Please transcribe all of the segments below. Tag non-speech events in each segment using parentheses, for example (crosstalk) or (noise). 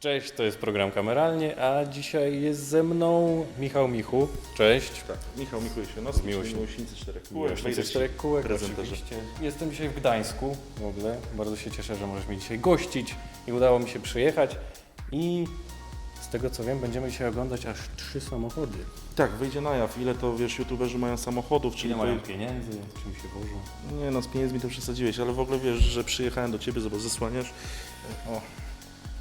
Cześć, to jest program Kameralnie, a dzisiaj jest ze mną Michał Michu. Cześć. Tak, Michał Jesionowski, Miłośnik. czyli Miłośnicy Czterech Kółek. Miłośnicy czterech kółek prezenterze. oczywiście. Jestem dzisiaj w Gdańsku w ogóle. Bardzo się cieszę, że możesz mnie dzisiaj gościć i udało mi się przyjechać. I z tego co wiem, będziemy dzisiaj oglądać aż trzy samochody. Tak, wyjdzie na jaw, ile to wiesz, youtuberzy mają samochodów, czyli Ile to- mają pieniędzy, czym się wożą. Nie no, z pieniędzmi to przesadziłeś, ale w ogóle wiesz, że przyjechałem do Ciebie, zobacz, zasłaniasz. O,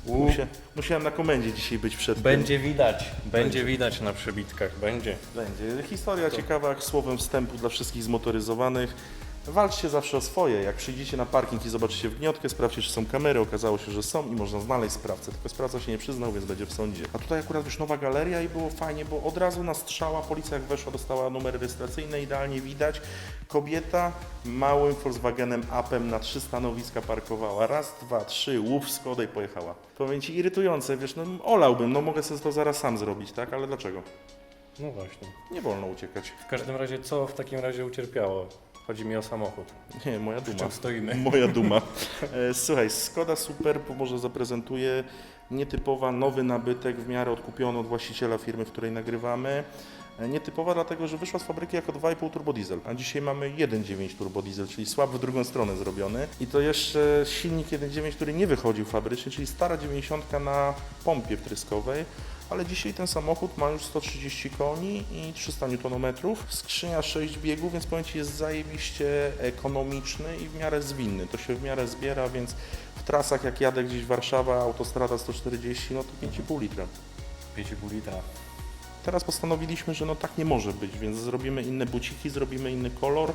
musia, musiałem na komendzie dzisiaj być przed tym. Będzie widać, będzie widać na przebitkach, będzie. Będzie. Historia ciekawa, słowem wstępu dla wszystkich zmotoryzowanych. Walczcie zawsze o swoje. Jak przyjdziecie na parking i zobaczycie wgniotkę, sprawdźcie, czy są kamery. Okazało się, że są i można znaleźć sprawcę. Tylko sprawca się nie przyznał, więc będzie w sądzie. A tutaj akurat już nowa galeria i było fajnie, bo od razu na strzała policja jak weszła, dostała numery rejestracyjne, idealnie widać. Kobieta małym Volkswagenem Apem na trzy stanowiska parkowała. Raz, dwa, trzy, łup Skoda i pojechała. Powiem Ci, irytujące, wiesz, no olałbym, no mogę sobie to zaraz sam zrobić, tak? Ale dlaczego? No właśnie. Nie wolno uciekać. W każdym razie, co w takim razie ucierpiało? Chodzi mi o samochód. Nie, moja duma. czym stoimy. Moja duma. (laughs) E, Słuchaj, Skoda Super może zaprezentuje nietypowa, nowy nabytek, w miarę odkupiony od właściciela firmy, w której nagrywamy. E, Nietypowa dlatego, że wyszła z fabryki jako 2,5 turbodiesel, a dzisiaj mamy 1,9 turbodiesel, czyli słab w drugą stronę zrobiony. I to jeszcze silnik 1,9, który nie wychodził fabrycznie, czyli stara 90 na pompie wtryskowej. Ale dzisiaj ten samochód ma już 130 koni i 300 Nm. Skrzynia 6 biegów, więc powiem Ci jest zajebiście ekonomiczny i w miarę zwinny. To się w miarę zbiera, więc w trasach jak jadę gdzieś Warszawa, autostrada 140, no to 5,5 litra. 5,5 litra. Teraz postanowiliśmy, że no tak nie może być, więc zrobimy inne buciki, zrobimy inny kolor,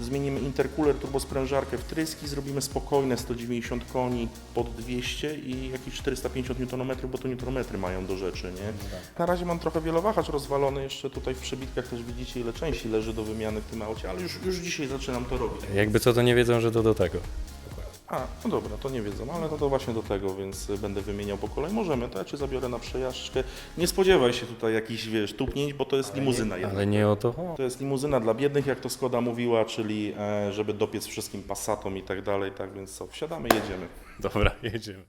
zmienimy intercooler, turbosprężarkę w tryski, zrobimy spokojne 190 koni pod 200 i jakieś 450 Nm, bo to newtonmetry mają do rzeczy, nie? Na razie mam trochę wielowahacz rozwalony, jeszcze tutaj w przebitkach też widzicie ile części leży do wymiany w tym aucie, ale już, już dzisiaj zaczynam to robić. Jakby co, to nie wiedzą, że to do tego. A, no dobra, to nie wiedzą, ale to, to właśnie do tego, więc będę wymieniał po kolei. Możemy, to ja Cię zabiorę na przejażdżkę. Nie spodziewaj się tutaj jakichś, wiesz, tupnięć, bo to jest limuzyna. Ale nie o to chodzi. To jest limuzyna dla biednych, jak to Skoda mówiła, czyli e, żeby dopiec wszystkim Passatom i tak dalej, tak więc co, wsiadamy, jedziemy. Dobra, jedziemy.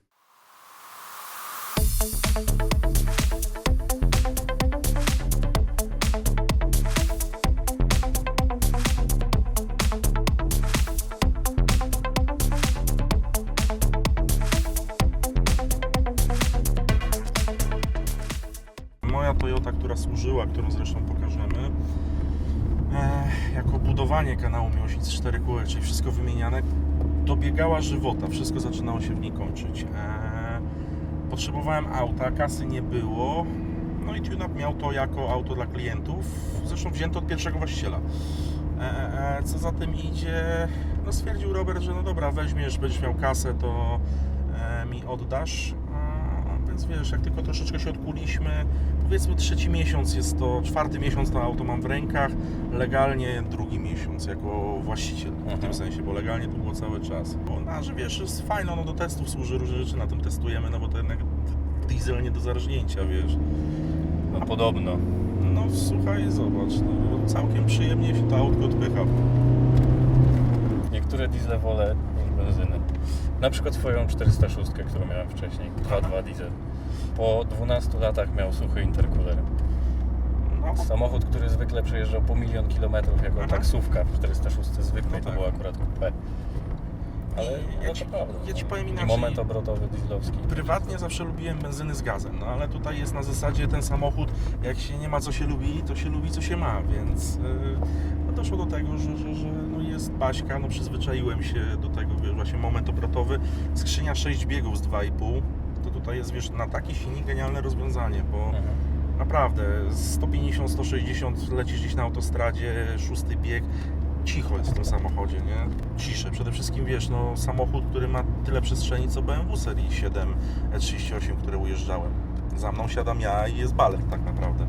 Toyota, która służyła, którą zresztą pokażemy, e, jako budowanie kanału Miłośnicy 4 kółek, czyli wszystko wymieniane, dobiegała żywota, wszystko zaczynało się w niej kończyć. E, potrzebowałem auta, kasy nie było, no i TuneUp miał to jako auto dla klientów, zresztą wzięto od pierwszego właściciela. E, co za tym idzie, no stwierdził Robert, że no dobra, weźmiesz, będziesz miał kasę, to mi oddasz. A, więc wiesz, jak tylko troszeczkę się odkuliśmy, powiedzmy trzeci miesiąc jest to, czwarty miesiąc to auto mam w rękach, legalnie drugi miesiąc jako właściciel w tym sensie, bo legalnie to było cały czas. Bo na, że wiesz, jest fajne, no do testów służy, różne rzeczy na tym testujemy, no bo to jednak diesel nie do zarżnięcia, wiesz. No podobno. No słuchaj, zobacz, no, całkiem przyjemnie się to autko odpycha. Niektóre diesle wolę niż benzyny. Na przykład swoją 406, którą miałem wcześniej. 2.2 diesel. Po 12 latach miał suchy intercooler. No, Samochód, który zwykle przejeżdżał po milion kilometrów jako taksówka w 406 zwykłej, No to tak. było akurat coupé. Ale Ja no ci- prawda. ja ci no. powiem I inaczej. moment obrotowy dieslowski. Prywatnie zawsze lubiłem benzyny z gazem, no ale tutaj jest na zasadzie ten samochód, jak się nie ma co się lubi, to się lubi co się ma, więc yy, no doszło do tego, że, że, że no jest Baśka, no przyzwyczaiłem się do tego, wiesz, właśnie moment obrotowy, skrzynia 6 biegów z 2,5, to tutaj jest, wiesz, na taki silnik genialne rozwiązanie, bo Mhm. naprawdę 150, 160 lecisz gdzieś na autostradzie, szósty bieg, cicho jest w tym samochodzie, nie? Cisze. Przede wszystkim wiesz, no samochód, który ma tyle przestrzeni co BMW serii 7 E38, które ujeżdżałem. Za mną siadam ja i jest balet tak naprawdę.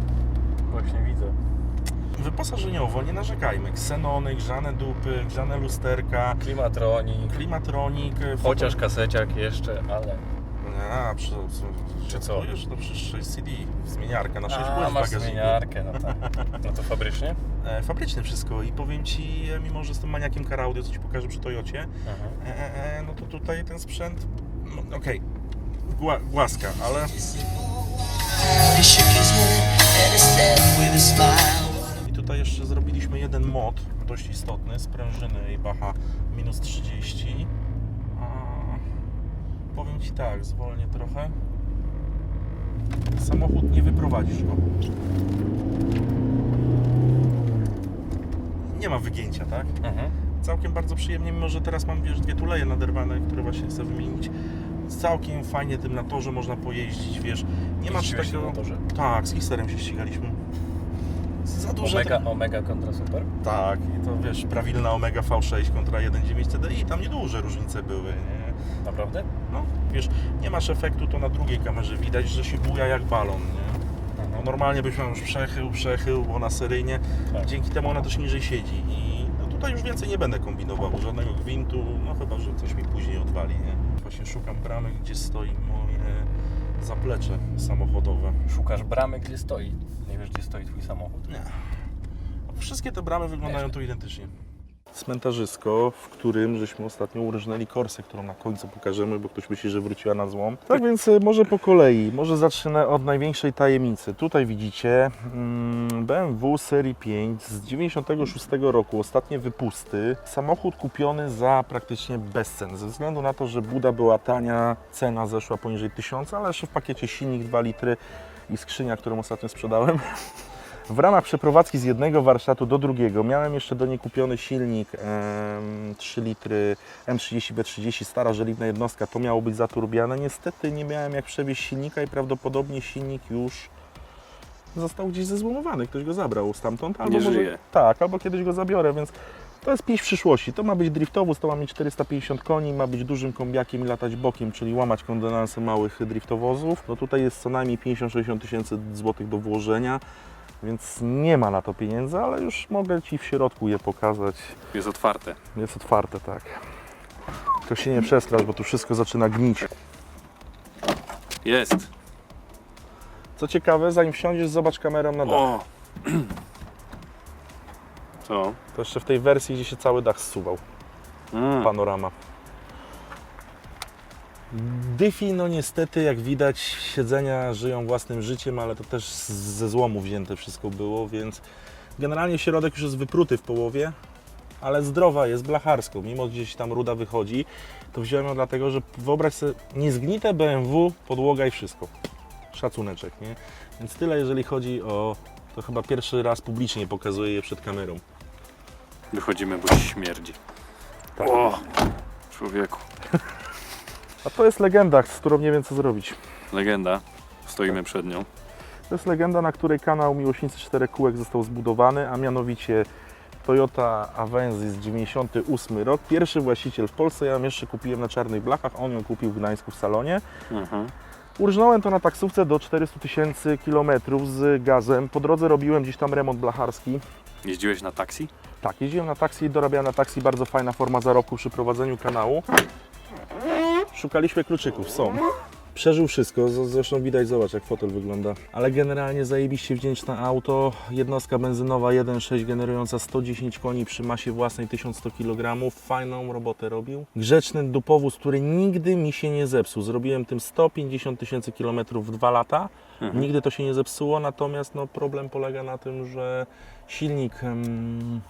Właśnie widzę. Wyposażeniowo nie narzekajmy. Ksenony, grzane dupy, grzane lusterka, Klimatronik, klimatronik, foto- chociaż kaseciak jeszcze, ale... A, przy, Czy co? Wiesz, to przecież 6 CD, zmieniarka na 6 A, masz zmieniarkę, no tak. No to fabrycznie? E, fabryczne wszystko i powiem Ci, e, mimo że jestem maniakiem car audio, co Ci pokażę przy Toyocie, e, e, e, no to tutaj ten sprzęt, no, okej, gła, głaska, ale. I tutaj jeszcze zrobiliśmy jeden mod, dość istotny, sprężyny i Bacha minus 30. Powiem Ci tak, zwolnię trochę. Samochód nie wyprowadzisz go. Nie ma wygięcia, tak? Mhm. Całkiem bardzo przyjemnie, mimo że teraz mam, wiesz, dwie tuleje naderwane, które właśnie chcę wymienić. Całkiem fajnie tym na torze można pojeździć, wiesz. Nie masz Jeździłeś takiego... na torze? Tak, z Histerem się ścigaliśmy. Za dużo Omega, Omega kontra Super? tak, i to wiesz, prawilna Omega V6 kontra 1.9 TDI, tam nieduże różnice były, nie? Naprawdę? No, wiesz, nie masz efektu, to na drugiej kamerze widać, że się buja jak balon, nie? No, normalnie byś miał już przechył, przechył, bo na seryjnie, Tak. dzięki temu ona też niżej siedzi i no, tutaj już więcej nie będę kombinował, żadnego gwintu, no chyba, że coś mi później odwali, nie? Właśnie szukam bramy, gdzie stoi moje zaplecze samochodowe. Szukasz bramy, gdzie stoi. Nie wiesz, gdzie stoi twój samochód. Nie. Wszystkie te bramy wyglądają tu identycznie. Cmentarzysko, w którym żeśmy ostatnio urżnęli korsę, którą na końcu pokażemy, bo ktoś myśli, że wróciła na złom. Tak więc y, może po kolei, może zacznę od największej tajemnicy. Tutaj widzicie mm, BMW serii 5 z 96 roku, ostatnie wypusty. Samochód kupiony za praktycznie bezcen, ze względu na to, że buda była tania, cena zeszła poniżej 1000, ale jeszcze w pakiecie silnik 2 litry i skrzynia, którą ostatnio sprzedałem. (laughs) W ramach przeprowadzki z jednego warsztatu do drugiego miałem jeszcze do niej kupiony silnik em, 3 litry M30B30, stara żeliwna jednostka, to miało być zaturbiane. Niestety nie miałem jak przewieźć silnika i prawdopodobnie silnik już został gdzieś zezłomowany, ktoś go zabrał stamtąd. Albo Nie może, żyje. Tak, albo kiedyś go zabiorę, więc to jest pieśń przyszłości. To ma być driftowóz, to ma mieć 450 koni, ma być dużym kombiakiem i latać bokiem, czyli łamać kondenanse małych driftowozów. No tutaj jest co najmniej 50-60 tysięcy złotych do włożenia, więc nie ma na to pieniędzy, ale już mogę Ci w środku je pokazać. Jest otwarte. Jest otwarte, tak. To się nie przestrasz, bo tu wszystko zaczyna gnić. Jest. Co ciekawe, zanim wsiądziesz, zobacz kamerą na dach. O! (clears throat) Co? To jeszcze w tej wersji, gdzie się cały dach zsuwał. Mm. panorama. Diffie, no niestety, jak widać, siedzenia żyją własnym życiem, ale to też ze złomu wzięte wszystko było, więc generalnie środek już jest wypruty w połowie, ale zdrowa jest blacharską, mimo gdzieś tam ruda wychodzi, to wziąłem ją dlatego, że wyobraź sobie, niezgnite BMW, podłoga i wszystko. Szacuneczek, nie? Więc tyle, jeżeli chodzi o... To chyba pierwszy raz publicznie pokazuję je przed kamerą. Wychodzimy, bo śmierdzi. Tak. O! Człowieku. A to jest legenda, z którą nie wiem co zrobić. Legenda. Stoimy przed nią. To jest legenda, na której kanał Miłośnicy Czterech Kółek został zbudowany, a mianowicie Toyota Avensis 98 rok. Pierwszy właściciel w Polsce, ja ją jeszcze kupiłem na czarnych blachach, on ją kupił w Gdańsku w salonie. Mhm. Urżnąłem to na taksówce do 400 tysięcy kilometrów z gazem. Po drodze robiłem gdzieś tam remont blacharski. Jeździłeś na taksi? Tak, jeździłem na taksi, dorabiałem na taksi, bardzo fajna forma zarobku przy prowadzeniu kanału. Szukaliśmy kluczyków, są. Przeżył wszystko, zresztą widać, zobacz jak fotel wygląda. Ale generalnie zajebiście wdzięczne auto. Jednostka benzynowa 1.6 generująca 110 koni przy masie własnej 1100 kg. Fajną robotę robił. Grzeczny dupowóz, który nigdy mi się nie zepsuł. Zrobiłem tym 150 tysięcy kilometrów w dwa lata. Mhm. Nigdy to się nie zepsuło, natomiast no, problem polega na tym, że silnik... no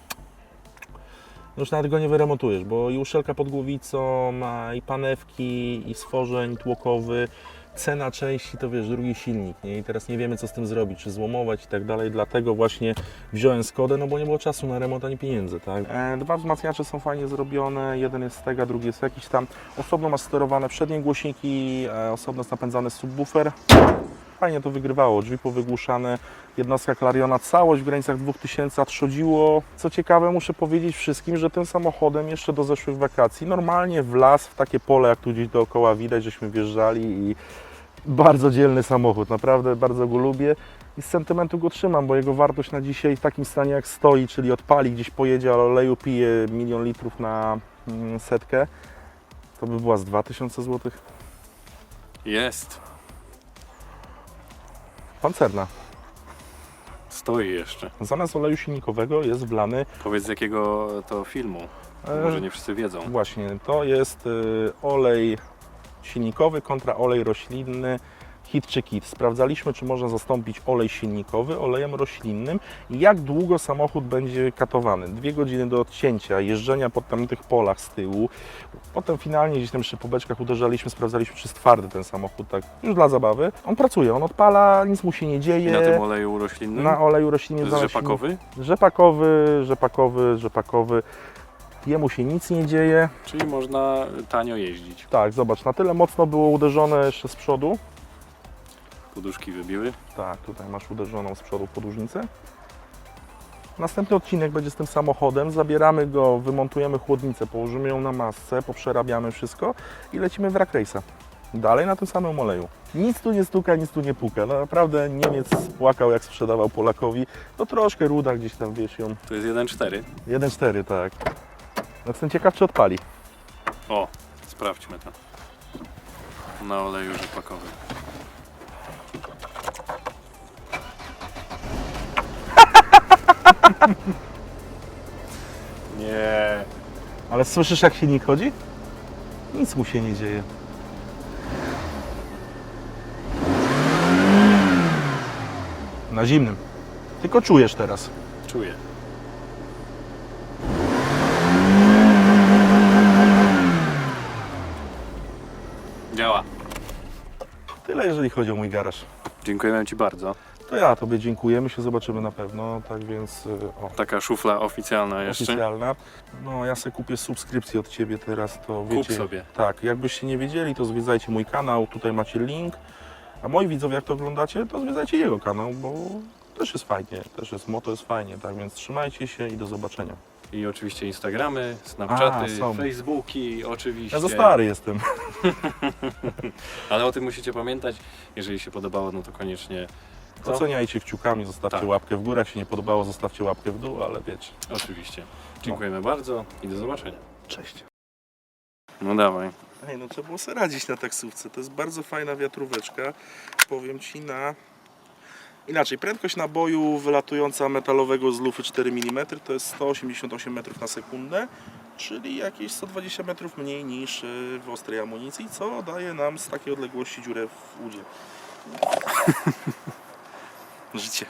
już nawet go nie wyremontujesz, bo i uszelka pod głowicą, i panewki, i stworzeń tłokowy, cena części to wiesz, drugi silnik, nie? I teraz nie wiemy co z tym zrobić, czy złomować i tak dalej, dlatego właśnie wziąłem Skodę, no bo nie było czasu na remont ani pieniędzy, tak? E, dwa wzmacniacze są fajnie zrobione, jeden jest z tego, drugi jest jakiś tam, osobno ma sterowane przednie głośniki, e, osobno jest napędzany subwoofer, fajnie to wygrywało, drzwi powygłuszane, jednostka Clariona, całość w granicach 2000 trzodziło. Co ciekawe, muszę powiedzieć wszystkim, że tym samochodem jeszcze do zeszłych wakacji normalnie w las, w takie pole, jak tu gdzieś dookoła widać, żeśmy wjeżdżali i bardzo dzielny samochód, naprawdę bardzo go lubię i z sentymentu go trzymam, bo jego wartość na dzisiaj w takim stanie jak stoi, czyli odpali, gdzieś pojedzie, ale oleju pije milion litrów na mm, setkę, to by była z 2000 zł. Jest. Pancerna. Stoi jeszcze. Zamiast oleju silnikowego jest wlany Powiedz z jakiego to filmu. e, Może nie wszyscy wiedzą. Właśnie, to jest y, olej silnikowy kontra olej roślinny. Hit czy kit. Sprawdzaliśmy, czy można zastąpić olej silnikowy olejem roślinnym i jak długo samochód będzie katowany. Dwie godziny do odcięcia, jeżdżenia po tamtych polach z tyłu. Potem finalnie gdzieś tam przy pobeczkach uderzaliśmy, sprawdzaliśmy, czy jest twardy ten samochód, tak już dla zabawy. On pracuje, on odpala, nic mu się nie dzieje. I na tym oleju roślinnym? Na oleju roślinnym to jest rzepakowy? Rzepakowy, rzepakowy, rzepakowy. Jemu się nic nie dzieje. Czyli można tanio jeździć. Tak, zobacz, na tyle mocno było uderzone jeszcze z przodu. Poduszki wybiły. Tak, tutaj masz uderzoną z przodu podłużnicę. Następny odcinek będzie z tym samochodem. Zabieramy go, wymontujemy chłodnicę, położymy ją na masce, poprzerabiamy wszystko i lecimy w rack race'a. Dalej na tym samym oleju. Nic tu nie stuka, nic tu nie puka. No, naprawdę Niemiec płakał jak sprzedawał Polakowi. To troszkę ruda gdzieś tam, wiesz, ją. To jest 1,4. 1,4, tak. No, Jestem ciekaw, czy odpali. O, sprawdźmy to. Na oleju rzepakowym. (laughs) Nie. Ale słyszysz, jak silnik chodzi? Nic mu się nie dzieje. Na zimnym. Tylko czujesz teraz. Czuję. Działa. Tyle, jeżeli chodzi o mój garaż. Dziękujemy Ci bardzo. To ja Tobie dziękuję. My się zobaczymy na pewno. Tak więc, y, o, Taka szufla oficjalna jeszcze. oficjalna. No, ja sobie kupię subskrypcję od Ciebie teraz, to Kup wiecie. sobie. Tak, jakbyście nie wiedzieli, to zwiedzajcie mój kanał. Tutaj macie link. A moi widzowie, jak to oglądacie, to zwiedzajcie jego kanał, bo też jest fajnie. Też jest moto, jest fajnie. Tak więc trzymajcie się i do zobaczenia. I oczywiście Instagramy, Snapchaty, A, są. Facebooki, oczywiście. Ja za stary jestem. (laughs) Ale o tym musicie pamiętać. Jeżeli się podobało, no to koniecznie. Co? Oceniajcie kciukami, zostawcie Tak. łapkę w górę. Jak się nie podobało, zostawcie łapkę w dół, ale wiecie. Oczywiście. Dziękujemy bardzo i do zobaczenia. Cześć. No dawaj. Ej, no trzeba było sobie radzić na taksówce. To jest bardzo fajna wiatróweczka. Powiem Ci na... Inaczej, prędkość naboju wylatująca metalowego z lufy 4 mm to jest 188 metrów na sekundę, czyli jakieś 120 metrów mniej niż y, w ostrej amunicji, co daje nam z takiej odległości dziurę w udzie. Życie.